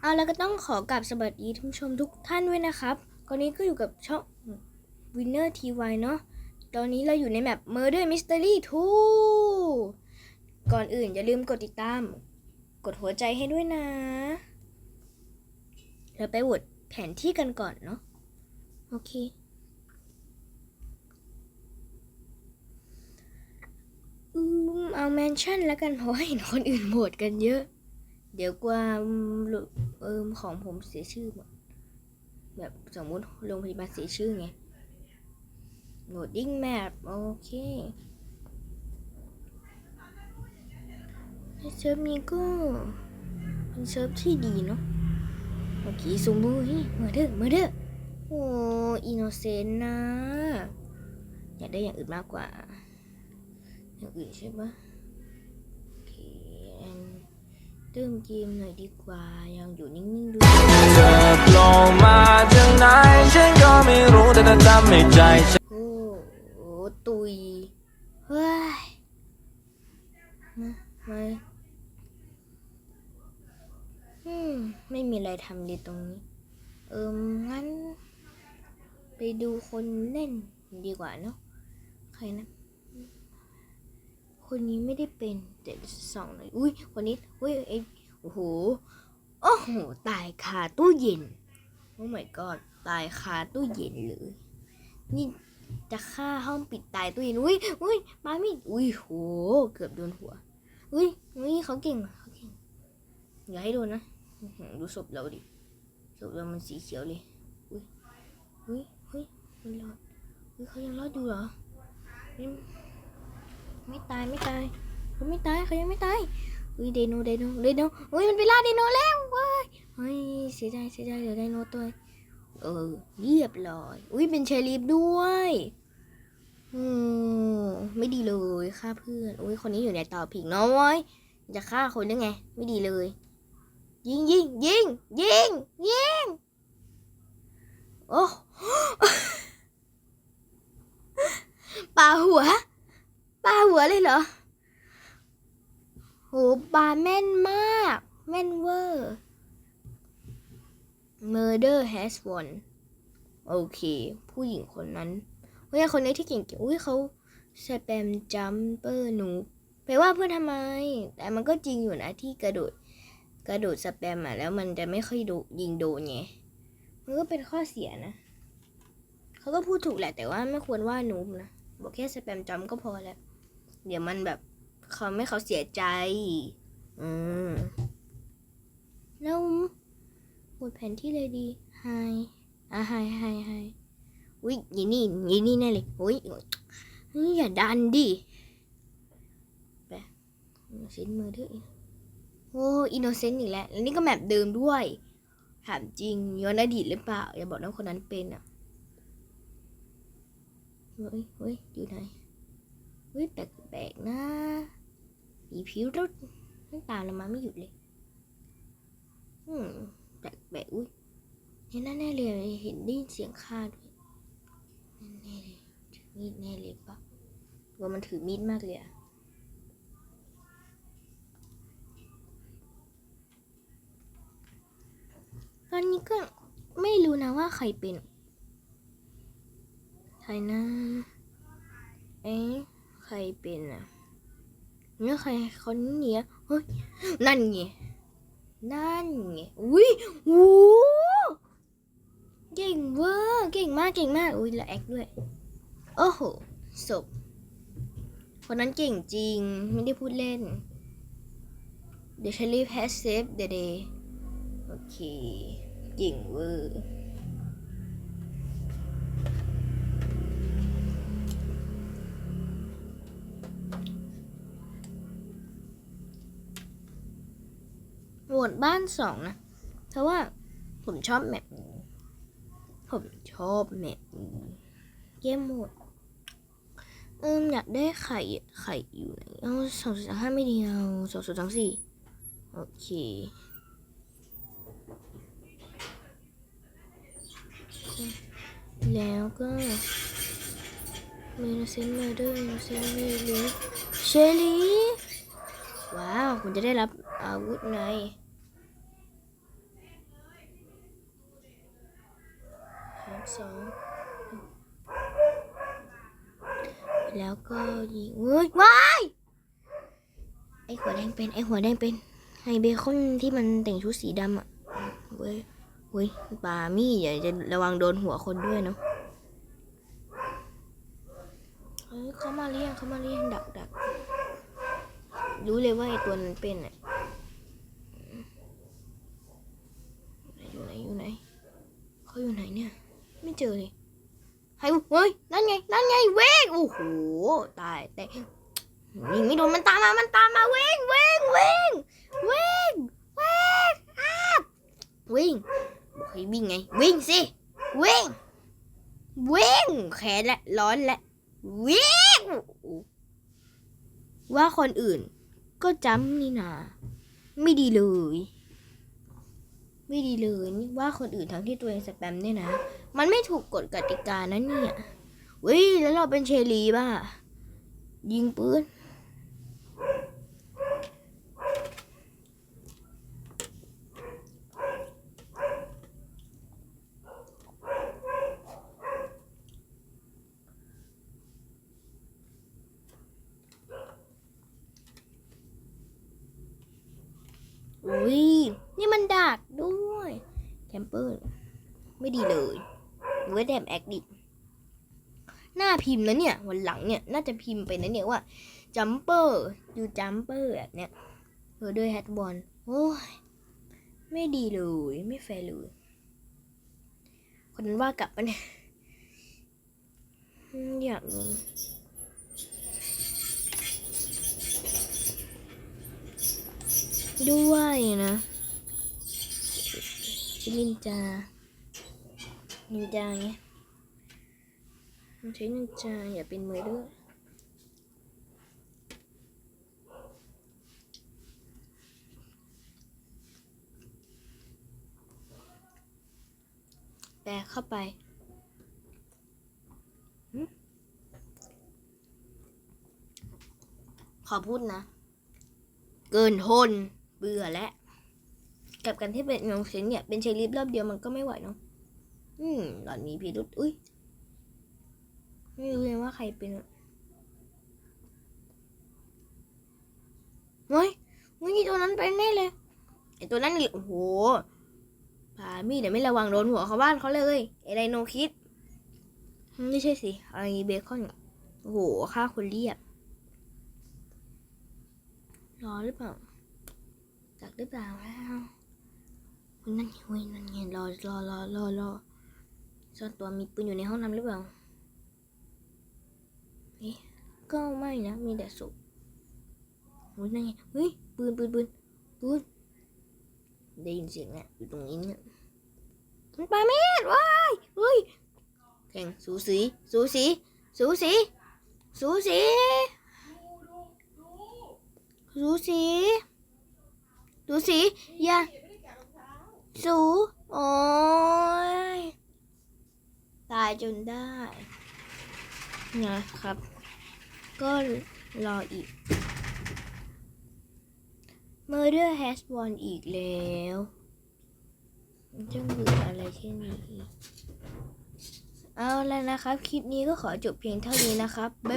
เอาแล้วก็ต้องขอกราบสวัสดีท่านผู้ชมทุกท่านด้วยนะครับตอนนี้ก็อยู่กับช่อง Winner TY เนาะตอนนี้เราอยู่ในแมป Murder Mystery 2ก่อนอื่นอย่าลืมกดติดตาม กดหัวใจให้ด้วยนะ เราไปโหวตแผนที่กันก่อนเนาะโอเคอืมเอาแมนชั่นแล้วกันเพราะเห็นคนอื่นโหวตกันเยอะ เดี๋ยวกว่าหลุ เอิมของผมเสียชื่อหมดแบบสมมุติโรงพยาบาลเสียชื่อไง loading map โอเคเซิร์ฟนี้ก็เป็นเซิร์ฟที่ดีเนาะโอเคสมบูรณ์เมอเด้อมอเด้อโอ้อินโนเซนต์นะ อยากได้อย่างอื่นมากกว่า อย่างอื่นใช่ปะโอเคงั้นเติมเกมหน่อยดีกว่า ยังอยู่นิ่งๆดูเธอโผล่มาจากไหนฉันก็ไม่รู้แต่เธอทำให้ใจฉันโอ้โหตุย เฮ้ยมามาอืมไม่มีอะไรทำดีตรงนี้ เอิมงั้น ไปดูคนเล่นดีกว่าเนาะใครนะ คนนี้ไม่ได้เป็นแต่สองเลยอุ้ยคนนี้อุ้ยไอโอ้โหโอ้โหตายคาตู้เย็นโอ้ my god ตายคาตู้เย็นเลยนี่จะฆ่าห้องปิดตายตู้เย็นอุ้ยอุ้ยมามีดอุ้ยโหเกือบโดนหัวอุ้ยอุ้ยเขาเก่งเขาเก่งอย่าให้โดนนะดูศพเราดิศพเรามันสีเขียวเลยอุ้ยอุ้ยอุ้ยมันรอดอุ้ยเขายังรอดอยู่เหรอ ไม่ตายไม่ตายเขาไม่ตายเขายังไม่ตายอุ้ยไดโนไดโนไดโนอุ้ยมันไปล่าไดโนแล้วเว้ยเฮ้ยเสียใจเสียใจเดี๋ยวไดโนตัวเออเรียบร้อยอุ้ยเป็นเชอรีฟด้วยอืมไม่ดีเลยฆ่าเพื่อนอุ้ยคนนี้อยู่ในต่อผิงนาะเว้ยจะฆ่าคนได้ไง ไม่ดีเลย ยิงยิงยิงยิงยิงโอ้ปาหัว ปลาหัวเลยเหรอโหปลาแม่นมาก แม่นเวอร์ Murder has won โอเค ผู้หญิงคนนั้นเฮ้ยคนนี้ที่เก่งๆอุ้ยเขาสแปมจัมเปอร์หนูแปลว่าเพื่อนทำไม แต่มันก็จริงอยู่นะที่กระโดด กระโดดสแปมอะแล้วมันจะไม่ค่อยโดยิงโดนไงมันก็เป็นข้อเสียนะ เขาก็พูดถูกแหละแต่ว่าไม่ควรว่านูบนะ บอกแค่สแปมจัมก็พอแล้ว เดี๋ยวมันแบบเขาไม่เขาเสียใจ อืมแล้วหมดแผนที่เลยดีไฮอะไฮไฮไฮอุ้ยยีนี่ยีนี่แน่เลยอุ้ยเฮ้ยอย่าดันดิไปเซนมือถือโอ้อินโนเซนต์อีกแล้วแล้วนี่ก็แมปเดิมด้วย ถามจริงย้อนอดีตหรือเปล่า อย่าบอกนะคนนั้นเป็นอะเฮ้ยเฮ้ยอยู่ไหน เฮ้ยแปลกๆนะมีพิวรุษมันตามเรามาไม่หยุดเลย อืมแปลกๆอุ้ยเห็นแน่เลยเห็นได้ยินเสียงฆ่าด้วยแน่เลยถือมีดแน่เลยปะว่ามันถือมีดมากเลยอะตอนนี้ก็ไม่รู้นะว่าใครเป็นใครนะเอ๊ะ ใครเป็นอะเนี่ยใครคนนี้อเฮ้ยนั่นไงนั่นไงอุ้ยโอ้เก่งเวอร์เก่งมากเก่งมากอุ้ยแล้วแอคด้วยโอ้โหศพคนนั้นเก่งจริงไม่ได้พูดเล่น The Sheriff has saved the day โอเค เก่งเวอร์ โหวตบ้านสองนะ เพราะว่าผมชอบแมปนี้ผมชอบแมปนี้เกมโหมดเอิมอยากได้ไข่ไข่อยู่ไหนเอาสองสามห้าไม่ดีเอาสองสามสี่โอเคแล้วก็เมนเซนเมอร์เดอร์เซนเมลีเชลี ว้าวคุณจะได้รับอาวุธไงสองแล้วก็ยิงเฮ้ยว้ายไอหัวแดงเป็นไอหัวแดงเป็นไอเบคอนที่มันแต่งชุดสีดำอะเว้ยเว้ยปามี่อย่าจะระวังโดนหัวคนด้วยเนาะเฮ้ยเขามาเรียงเขามาเรียงดักดัก รู้เลยว่าไอตัวนั้นเป็นอะอยู่ไหนอยู่ไหนเขาอยู่ไหนเนี่ย ไม่เจอเลยใครเฮ้ยนั่นไงนั่นไงเว้งโอ้โหตายแต่ยิงไม่โดนมันตามมามันตามมาเว้งเว้งเว้งเว้งเว้งอ้าวิ่งบอกให้วิ่งไง วิ่งสิวิ่งวิ่งแขนและร้อนและวิ่งว่าคนอื่น ก็จำนี่นาไม่ดีเลย ไม่ดีเลยนี่ว่าคนอื่นทั้งที่ตัวเองสแปมเนี่ยนะ มันไม่ถูกกฎกติกานะเนี่ยวิแล้วเราเป็นเชลีป่ะ ยิงปืน อุ้ยนี่มันดักด้วยแคมเปอร์ ไม่ดีเลยหรือว่าแดมแอคดิหน้าพิมพ์นะเนี่ย วันหลังเนี่ย น่าจะพิมพ์ไปนะเนี่ยว่าจัมเปอร์ยูจัมเปอร์แบบเนี้ยเออด้วยแฮตบอลโอ้ยไม่ดีเลย ไม่แฟร์เลย คนนั้นว่ากลับมาเนี่ยอืมอยากงง ด้วยนะนินจา นินจาไงมันใช้นินจาอย่าเป็นมือด้วยแปะเข้าไปหึขอพูดนะ เกินทน เบื่อแล้วกับการที่เป็นน้องเซนเนี่ยเป็นเชลิฟรอบเดียวมันก็ไม่ไหวเนาะอืมหลอนมีพิรุษอุ้ยไม่รู้เลยว่าใครเป็นอะเฮ้ยเฮ้ยตัวนั้นเป็นแน่เลยไอตัวนั้นนี่โอ้โหพามีดแต่ไม่ระวังโดนหัวเขาบ้านเขาเลยไอไดโนคิดไม่ใช่สิไอเบคอนโอ้โหฆ่าคนเรียบรอหรือเปล่า จักหรือเปล่าแล้วนั่นไงเว้ยนั่นไงรอรอรอรอรอซ่อนตัวมีปืนอยู่ในห้องน้ำหรือเปล่าก็ไม่นะ มีแต่ศพโอ้ยนั่นไงเฮ้ยปืนปืนปืนปืนได้ยินเสียงเนี่ยอยู่ตรงนี้เนี่ยมันปาเมดว้ายเฮ้ยแข่งสูสีสูสีสูสีสูสีสูสี สูสีอย่าสูโอ้ยตายจนได้นะครับ ก็รออีก Murder has won อีกแล้วมันจะเบื่ออะไรเช่นนี้ เอาแล้วนะครับ คลิปนี้ก็ขอจบเพียงเท่านี้นะครับบ๊าย